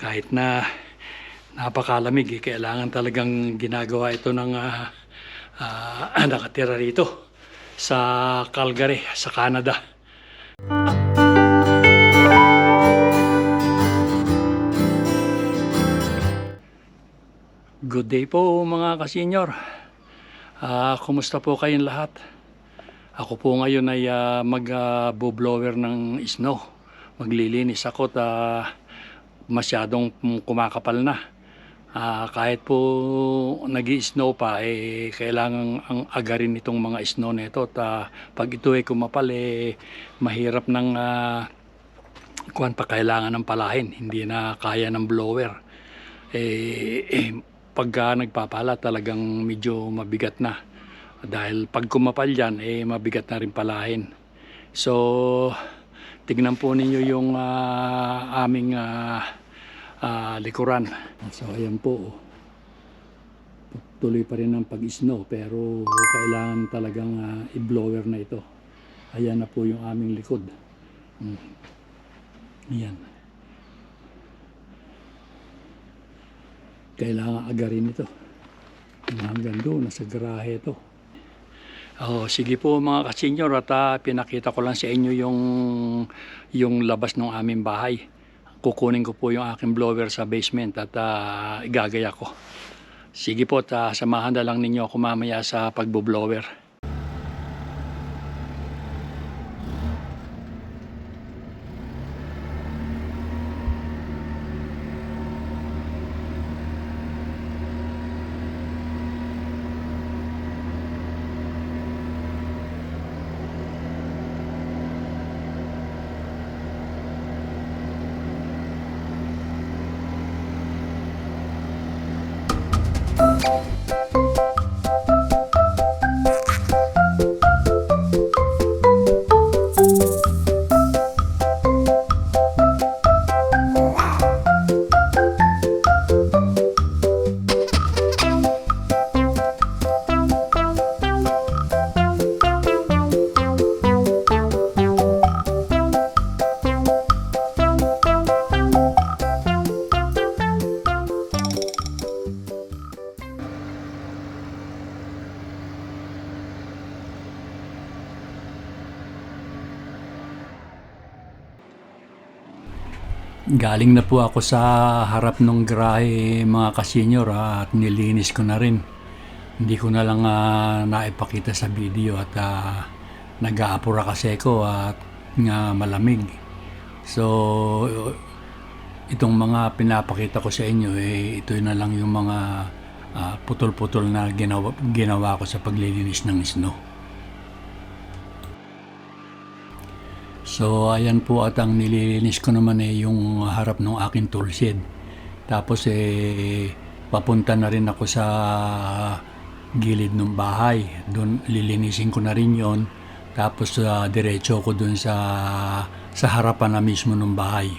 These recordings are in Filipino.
kahit na napakalamig, eh, kailangan talagang ginagawa ito ng ah, ah, nakatira rito sa Calgary, sa Canada. Good day po mga kasenyor. Ah, kumusta po kayong lahat? Ako po ngayon ay ah, mag-blower ng snow. Maglilinis ako at ah, masyadong kumakapal na. Ah, kahit po nag snow pa, eh, kailangan ang agarin itong mga snow nito. At ah, pag ito ay kumapal, eh, mahirap ng ah, kuwan pa kailangan ng palahin. Hindi na kaya ng blower. Eh, eh, pagka nagpapala talagang medyo mabigat na. Dahil pag kumapal yan, eh, mabigat na rin palahin. So, tignan po ninyo yung ah, aming ah, ah, likuran. So, ayan po. oh. Tuloy pa rin ang pag-snow pero kailangan talagang ah, i-blower na ito. Ayan na po yung aming likod. Mm. Ayan. Kailangan agarin ito. Hanggang doon, nasa garahe ito. Oh, sige po mga kasenyor at ah, pinakita ko lang sa inyo yung yung labas ng aming bahay. Kukunin ko po yung aking blower sa basement at ah, igagaya ko. Sige po, at, ah, samahan na lang ninyo ako mamaya sa pagbo-blower. Galing na po ako sa harap ng garahe mga kasenyor at nilinis ko na rin. Hindi ko na lang ah, naipakita sa video at ah, nag-aapura kasi ako at nga malamig. So itong mga pinapakita ko sa inyo eh ito na lang yung mga ah, putol-putol na ginawa, ginawa ko sa paglilinis ng snow. So ayan po at ang nililinis ko naman eh yung harap ng aking toolshed. Tapos eh papunta na rin ako sa gilid ng bahay. Doon lilinisin ko na rin yon. Tapos ah, diretso ko doon sa sa harapan na mismo ng bahay.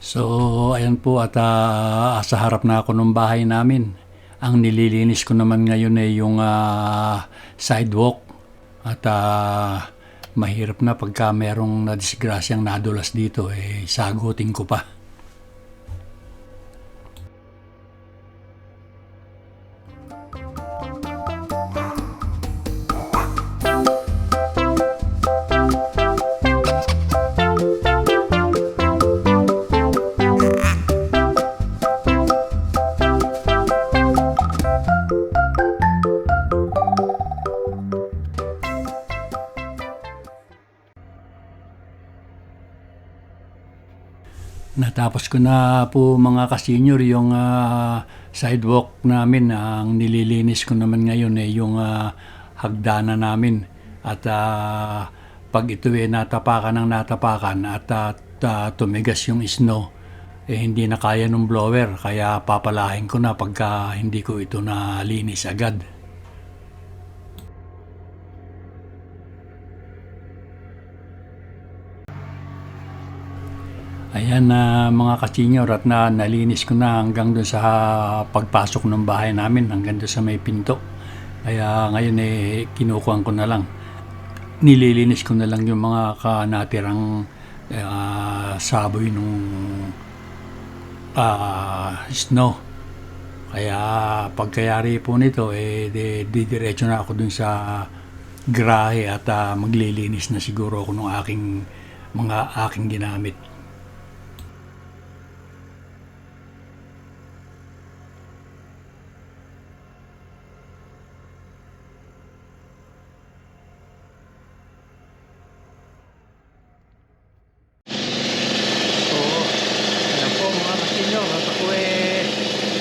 So, ayan po at ah, sa harap na ako ng bahay namin. Ang nililinis ko naman ngayon ay yung ah, sidewalk at ah, mahirap na pagka merong nadisgrasyang nadulas dito, eh, sagutin ko pa. Natapos ko na po mga ka-senior yung ah, sidewalk namin. Ang nililinis ko naman ngayon eh yung ah, hagdanan namin. At ah, pag ito eh natapakan ng natapakan at ta- tumigas yung snow, eh hindi na kaya ng blower. Kaya papalahin ko na pagka hindi ko ito nalinis agad. Ayan na mga ka-senior at na nalinis ko na hanggang doon sa pagpasok ng bahay namin hanggang doon sa may pinto. Kaya ngayon eh kinukuhan ko na lang. Nililinis ko na lang yung mga kanatirang ah, saboy nung ah, snow. Kaya pagkayari po nito eh di, didiretso na ako dun sa grahe at ah, maglilinis na siguro ako ng aking mga aking ginamit. So, ayan po mga kasinyo, at ako eh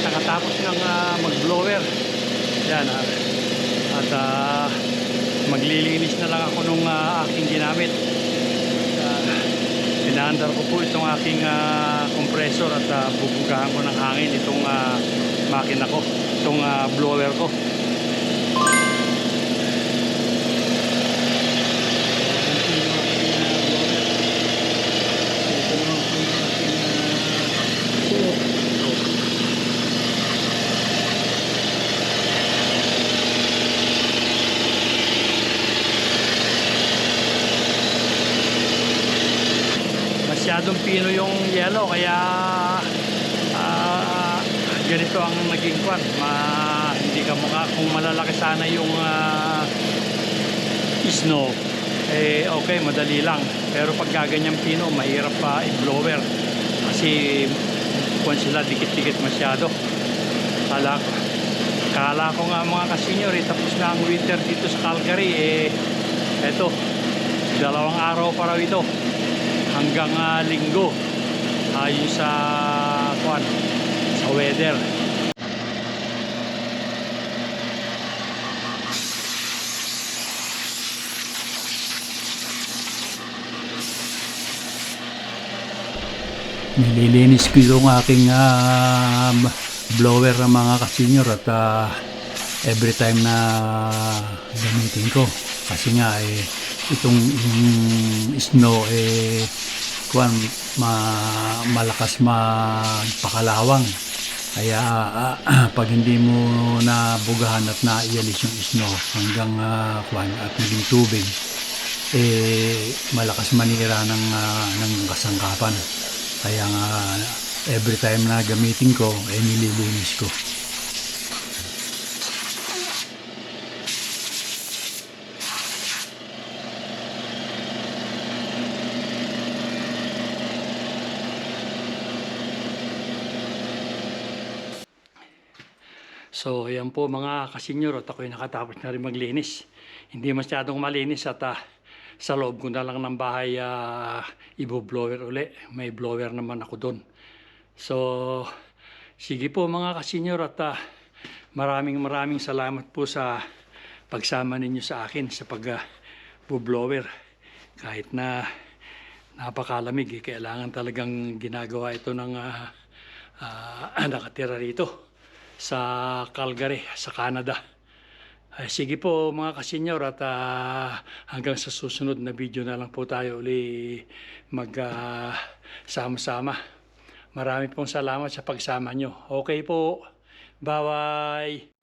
nakatapos ng ah, mag-blower. Yan ah. At ah, maglilinis na lang ako nung ah, aking ginamit. Uh, Pinaandar ko po itong aking ah, compressor at uh, bubugahan ko ng hangin itong ah, makina ko, itong ah, blower ko. Pino yung yellow? Kaya ah, ganito ang naging kwan. Ma, hindi ka mukha. Kung malalaki sana yung ah, snow eh okay madali lang. Pero pag gaganyang pino mahirap pa i-blower. Kasi kwan sila dikit-dikit masyado. Kala kala ko nga mga kasenyor eh, tapos na ang winter dito sa Calgary eh eto dalawang araw pa raw ito hanggang ah, linggo. Ayon sa kwan sa weather. Nililinis ko yung aking ah, blower ng mga kasenyor at ah, every time na gamitin ko. Kasi nga eh itong yung snow eh kuan ma, malakas magpakalawang. Kaya ah, pag hindi mo nabugahan at naialis yung snow hanggang ah, kuan at naging tubig eh malakas manira ng ah, ng kasangkapan. Kaya nga every time na gamitin ko eh nililinis ko So, ayan po mga kasenyor at ako'y nakatapos na rin maglinis. Hindi masyadong malinis at ah, sa loob ko na lang ng bahay uh, ibo-blower uli. May blower naman ako doon. So, sige po mga kasenyor at ah, maraming maraming salamat po sa pagsama ninyo sa akin sa pag uh, Kahit na napakalamig, eh, kailangan talagang ginagawa ito ng ah, ah, nakatira rito sa Calgary, sa Canada. Ay, sige po mga kasenyor at ah, hanggang sa susunod na video na lang po tayo uli mag ah, sama-sama. Marami pong salamat sa pagsama nyo. Okay po. Bye-bye.